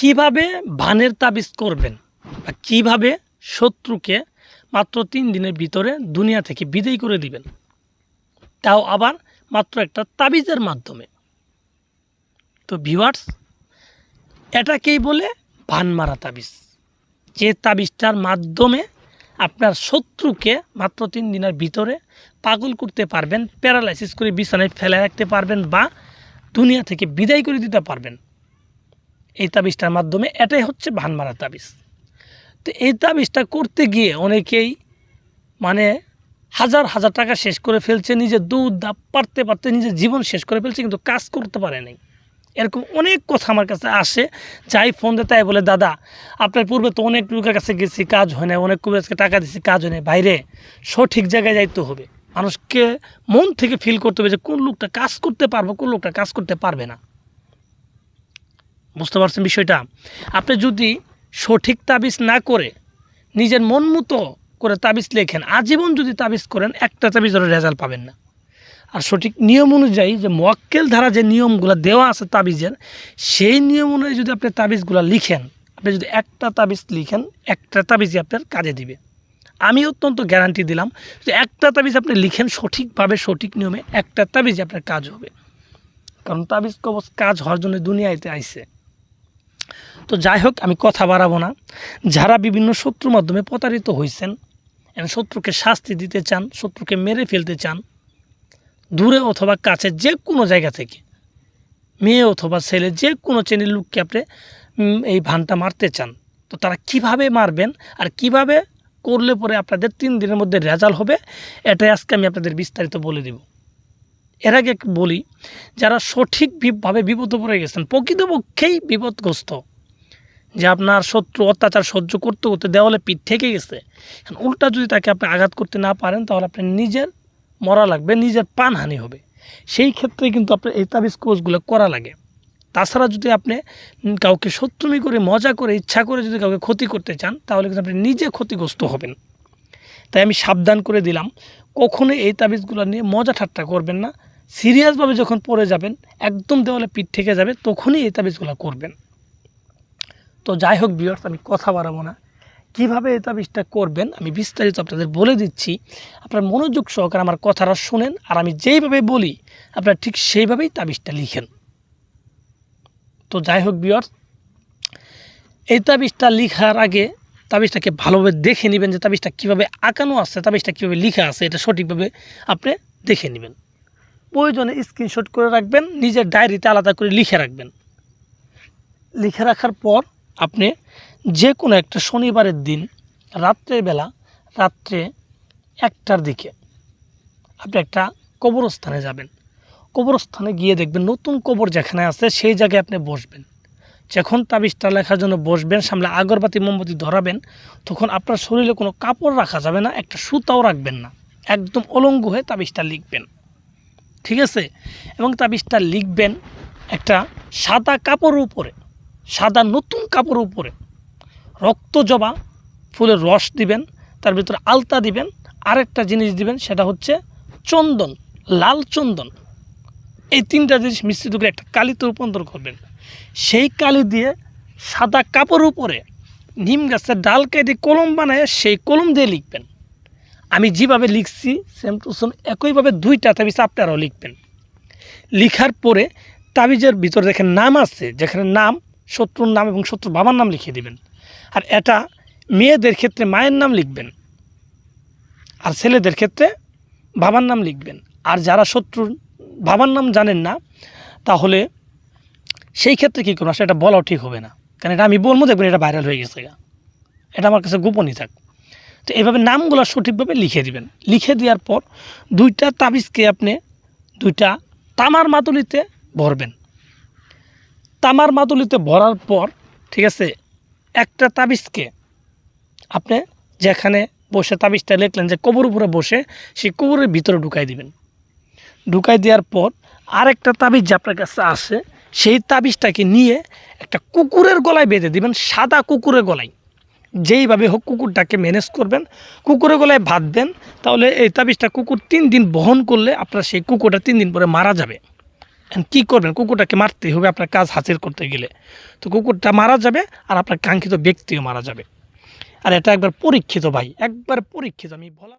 কীভাবে ভানের তাবিজ করবেন বা কীভাবে শত্রুকে মাত্র তিন দিনের ভিতরে দুনিয়া থেকে বিদায় করে দিবেন? তাও আবার মাত্র একটা তাবিজের মাধ্যমে। তো ভিউয়ার্স, এটাকেই বলে ভান মারা তাবিজ। যে তাবিজটার মাধ্যমে আপনার শত্রুকে মাত্র তিন দিনের ভিতরে পাগল করতে পারবেন, প্যারালাইসিস করে বিছানায় ফেলে রাখতে পারবেন বা দুনিয়া থেকে বিদায় করে দিতে পারবেন। এই তাবিজটার মাধ্যমে, এটাই হচ্ছে ভান মারা তাবিজ। তো এই তাবিজটা করতে গিয়ে অনেকেই মানে হাজার হাজার টাকা শেষ করে ফেলছে নিজের দুধ দাপ পারতে পারতে নিজের জীবন শেষ করে ফেলছে, কিন্তু কাজ করতে পারে নাই। এরকম অনেক কথা আমার কাছে আসে, যাই ফোন দেয় তাই বলে, দাদা, আপনার পূর্বে তো অনেক লোকের কাছে গেছি, কাজ হয় না অনেক কুবেরকে টাকা দিছি, কাজ হয় না বাইরে সঠিক জায়গায় যাইতে হবে। মানুষকে মন থেকে ফিল করতে হবে যে কোন লোকটা কাজ করতে পারব, কোন লোকটা কাজ করতে পারবে না। বুঝতে পারছেন বিষয়টা? আপনি যদি সঠিক তাবিজ না করে নিজের মন মতো করে তাবিজ লেখেন, আজীবন যদি তাবিজ করেন, একটা তাবিজ তাবিজের রেজাল্ট পাবেন না। আর সঠিক নিয়ম অনুযায়ী যে মোয়াক্কেল ধারা যে নিয়মগুলো দেওয়া আছে তাবিজের, সেই নিয়ম অনুযায়ী যদি আপনি তাবিজগুলো লিখেন, আপনি যদি একটা তাবিজ লিখেন, একটা তাবিজই আপনার কাজে দিবে। আমি অত্যন্ত গ্যারান্টি দিলাম যে একটা তাবিজ আপনি লিখেন সঠিকভাবে, সঠিক নিয়মে, একটা তাবিজ আপনার কাজ হবে। কারণ তাবিজ কবচ কাজ হওয়ার জন্য দুনিয়াতে আইছে। তো যাই হোক, আমি কথা বাড়াবো না। যারা বিভিন্ন শত্রুর মাধ্যমে প্রতারিত হয়েছেন শত্রুকে শাস্তি দিতে চান, শত্রুকে মেরে ফেলতে চান, দূরে অথবা কাছে যে কোনো জায়গা থেকে, মেয়ে অথবা ছেলে যে কোনো শ্রেণির লোককে আপনি এই ভানটা মারতে চান, তো তারা কীভাবে মারবেন আর কীভাবে করলে পরে আপনাদের তিন দিনের মধ্যে রেজাল্ট হবে, এটাই আজকে আমি আপনাদের বিস্তারিত বলে দেব। এর আগে বলি, যারা সঠিকভাবে বিপদে পড়ে গেছেন, প্রকৃতপক্ষেই বিপদগ্রস্ত যে আপনার শত্রু, অত্যাচার সহ্য করতে করতে দেওয়ালে পিঠ থেকে গেছে। উল্টা যদি তাকে আপনি আঘাত করতে না পারেন, তাহলে আপনি নিজের মরা লাগবে, নিজের প্রাণহানি হবে। সেই ক্ষেত্রে কিন্তু আপনার এই তাবিজ কোর্সগুলো করা লাগে। তাছাড়া যদি আপনি কাউকে শত্রুমি করে, মজা করে, ইচ্ছা করে যদি কাউকে ক্ষতি করতে চান, তাহলে কিন্তু আপনি নিজে ক্ষতিগ্রস্ত হবেন। তাই আমি সাবধান করে দিলাম, কখনোই এই তাবিজগুলো নিয়ে মজা ঠাট্টা করবেন না। সিরিয়াসভাবে যখন পড়ে যাবেন, একদম দেওয়ালে পিঠ থেকে যাবে, তখনই এই তাবিজগুলো করবেন। তো যাই হোক বিয়ার্স আমি কথা বাড়াবো না। কীভাবে এই তাবিজটা করবেন, আমি বিস্তারিত আপনাদের বলে দিচ্ছি। আপনার মনোযোগ সহকারে আমার কথাটা শুনেন, আর আমি যেইভাবে বলি, আপনারা ঠিক সেইভাবেই তাবিজটা লিখেন। তো যাই হোক বিয়ার্স এই তাবিজটা লিখার আগে তাবিজটাকে ভালোভাবে দেখে নেবেন যে তাবিজটা কীভাবে আঁকানো আছে, তাবিজটা কীভাবে লিখা আছে, এটা সঠিকভাবে আপনি দেখে নেবেন। প্রয়োজনে স্ক্রিনশট করে রাখবেন, নিজের ডায়েরিতে আলাদা করে লিখে রাখবেন। লিখে রাখার পর আপনি যে কোনো একটা শনিবারের দিন রাত্রের বেলা রাত্রে একটার দিকে আপনি একটা কবরস্থানে যাবেন। কবরস্থানে গিয়ে দেখবেন নতুন কবর যেখানে আছে সেই জায়গায় আপনি বসবেন। যখন তাবিজটা লেখার জন্য বসবেন, সামনে আগরবাতি, মোমবাতি ধরাবেন, তখন আপনার শরীরে কোনো কাপড় রাখা যাবে না, একটা সুতাও রাখবেন না। একদম অলঙ্গ হয়ে তাবিজটা লিখবেন। ঠিক আছে? এবং তাবিজটা লিখবেন একটা সাদা কাপড়ের উপরে। সাদা নতুন কাপড়ের উপরে রক্ত জবা, ফুলের রস দিবেন, তার ভিতরে আলতা দিবেন, আরেকটা জিনিস দিবেন, সেটা হচ্ছে চন্দন, লাল চন্দন। এই তিনটা জিনিস মিশ্রিত করে একটা কালিতে রূপান্তর করবেন। সেই কালি দিয়ে সাদা কাপড়ের উপরে নিম গাছের ডাল কেটে কলম বানায় সেই কলম দিয়ে লিখবেন। আমি যেভাবে লিখছি, সেম টু সেম একইভাবে দুইটা তাবিজ আপনারাও লিখবেন। লিখার পরে তাবিজের ভিতরে দেখেন নাম আছে, যেখানে নাম শত্রুর নাম এবং শত্রুর বাবার নাম লিখে দিবেন। আর এটা মেয়েদের ক্ষেত্রে মায়ের নাম লিখবেন। আর ছেলেদের ক্ষেত্রে বাবার নাম লিখবেন। আর যারা শত্রুর বাবার নাম জানেন না, তাহলে সেই ক্ষেত্রে কী করব সেটা বলাও ঠিক হবে না। কারণ এটা আমি বলব, দেখবেন এটা ভাইরাল হয়ে গেছে। এটা আমার কাছে গোপনই থাক। তো এইভাবে নামগুলো সঠিকভাবে লিখে দিবেন। লিখে দেওয়ার পর দুইটা তাবিজকে আপনি দুইটা তামার মাতুলিতে ভরবেন। তামার মাদুলিতে ভরার পর, ঠিক আছে, একটা তাবিজকে আপনি যেখানে বসে তাবিজটা লিখলেন যে কবর উপরে বসে সেই কবরের ভিতরে ঢুকাই দিবেন। ঢুকাই দেওয়ার পর আরেকটা তাবিজ যে আপনার কাছে আসে সেই তাবিজটাকে নিয়ে একটা কুকুরের গলায় বেঁধে দিবেন, সাদা কুকুরের গলায়। যেইভাবে হোক কুকুরটাকে ম্যানেজ করবেন, কুকুরের গলায় ভাত দেন, তাহলে এই তাবিজটা কুকুর তিন দিন বহন করলে আপনার সেই কুকুরটা তিন দিন পরে মারা যাবে। কী করবেন? কুকুরটাকে মারতেই হবে, আপনার কাজ হাসিল করতে গেলে। তো কুকুরটা মারা যাবে আর আপনার কাঙ্ক্ষিত ব্যক্তিও মারা যাবে। আর এটা একবার পরীক্ষিত ভাই, একবার পরীক্ষিত, আমি বলা